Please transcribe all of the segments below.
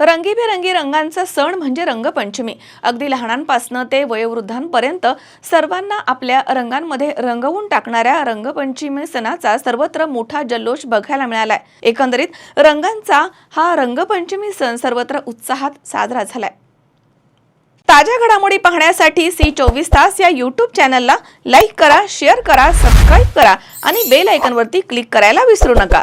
रंगीबेरंगी रंगांचा सण म्हणजे रंगपंचमी. अगदी लहानांपासनं ते वयोवृद्धांपर्यंत सर्वांना आपल्या रंगांमध्ये रंगवून टाकणाऱ्या रंगपंचमी सणाचा सर्वत्र मोठा जल्लोष बघायला मिळालाय. एकंदरीत रंगांचा हा रंगपंचमी सण सर्वत्र उत्साहात साजरा झालाय. ताज्या घडामोडी पाहण्यासाठी सी चोवीस तास या यूट्यूब चॅनलला लाईक करा शेअर करा सबस्क्राईब करा आणि बेल आयकॉनवरती क्लिक करायला विसरू नका.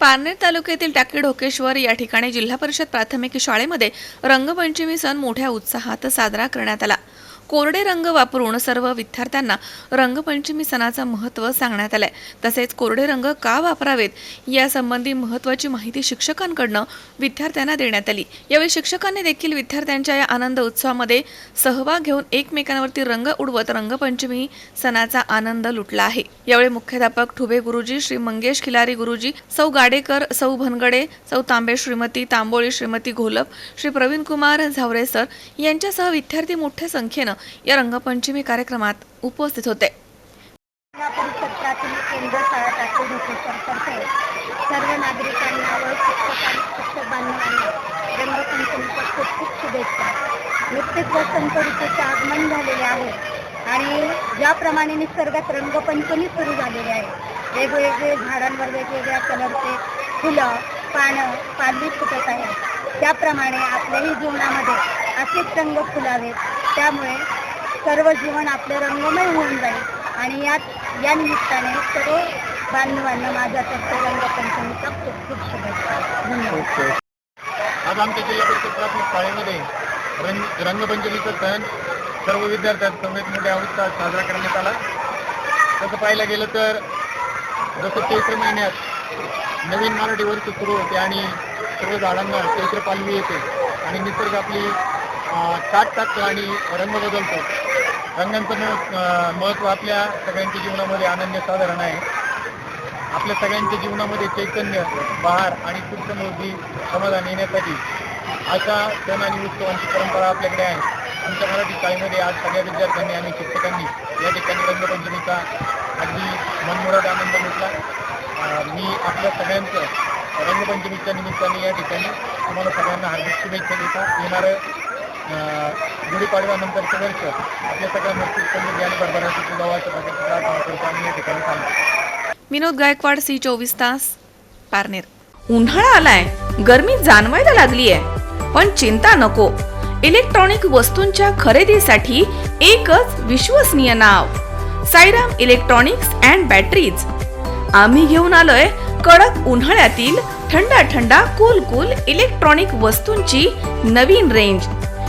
पारनेर तालुक्यातील टाकी ढोकेश्वर या ठिकाणी जिल्हा परिषद प्राथमिक शाळेमध्ये रंगपंचमी सण मोठ्या उत्साहात साजरा करण्यात आला. कोरडे रंग वापरून सर्व विद्यार्थ्यांना रंगपंचमी सणाचं महत्त्व सांगण्यात आलंय. तसेच कोरडे रंग का वापरावेत यासंबंधी महत्त्वाची माहिती शिक्षकांकडनं विद्यार्थ्यांना देण्यात आली. यावेळी शिक्षकांनी देखील विद्यार्थ्यांच्या या आनंद उत्सवामध्ये सहभाग घेऊन एकमेकांवरती रंग उडवत रंगपंचमी सणाचा आनंद लुटला आहे. यावेळी मुख्याध्यापक ठुबे गुरुजी श्री मंगेश खिलारी गुरुजी सौ गाडेकर सौ भनगडे सौ तांबे श्रीमती तांबोळी श्रीमती घोलप श्री प्रवीण कुमार झावरे सर यांच्यासह विद्यार्थी मोठ्या संख्येनं या रंगपंचमी कार्यक्रमात उपस्थित होते. केंद्र शाळा सर्व नागरिकांना व शिक्षक शिक्षक बांधवांना रंगपंचमीच्या खूप खूप शुभेच्छा. नुकतेच वसंत ऋतूचे आगमन झालेले आहे आणि ज्याप्रमाणे निसर्गात रंगपंचमी सुरू झालेली आहे वेगवेगळे झाडांवर वेगवेगळ्या कलरचे फुलं पानं पालवी फुटत आहेत. त्याप्रमाणे आपल्याही जीवनामध्ये असेच रंग फुलावेत त्यामुळे सर्व जीवन आपले रंगमय होऊन जाईल. आणि यात या निमित्ताने सर्व बांधवांना माझ्यातर्फे रंगपंचमीचा खूप खूप शुभेच्छा. धन्यवाद. आज आमच्या जिल्हा परिषद प्राथमिक शाळेमध्ये रंग रंगपंचमीचा सण सर्व विद्यार्थ्यांसमेत मोठ्या उत्साहात साजरा करण्यात आला. तसं पाहायला गेलं तर जसं चैत्र महिन्यात नवीन मराठी वर्ष सुरू होते आणि सर्व झाडांना चैत्र पालवी येते आणि निसर्ग आपली काट टाकतो आणि रंग बदलतो. रंगांचं महत्त्व आपल्या सगळ्यांच्या जीवनामध्ये अनन्य साधारण आहे. आपल्या सगळ्यांच्या जीवनामध्ये चैतन्य बहार आणि सुख समृद्धी समाधान येण्यासाठी अशा सण आणि उत्सवांची परंपरा आपल्याकडे आहे. आमच्या मराठी शाळेमध्ये आज सगळ्या विद्यार्थ्यांनी आणि शिक्षकांनी या ठिकाणी रंगपंचमीचा अगदी मनमुराद आनंद घेतला. मी आपल्या सगळ्यांचं रंगपंचमीच्या निमित्ताने या ठिकाणी तुम्हाला सगळ्यांना हार्दिक शुभेच्छा देता. येणारं गुढीपाडव्यानंतरचं वर्ष आपल्या सगळ्यांना सुख समृद्धी आणि प्रकारची प्रार्थना करतो आणि या ठिकाणी सांगतो विनोद गायकवाड सी चोवीस तास पारनेर. उन्हाळा आलाय. गरमी जाणवायला लागलीय. पण चिंता नको. इलेक्ट्रॉनिक वस्तूंच्या खरेदीसाठी एकच विश्वसनीय नाव. Sairam electronics and batteries. आम्ही घेऊन आलोय कडक उन्हाळ्यातील थंडा थंडा कूल कूल इलेक्ट्रॉनिक वस्तूंची नवीन रेंज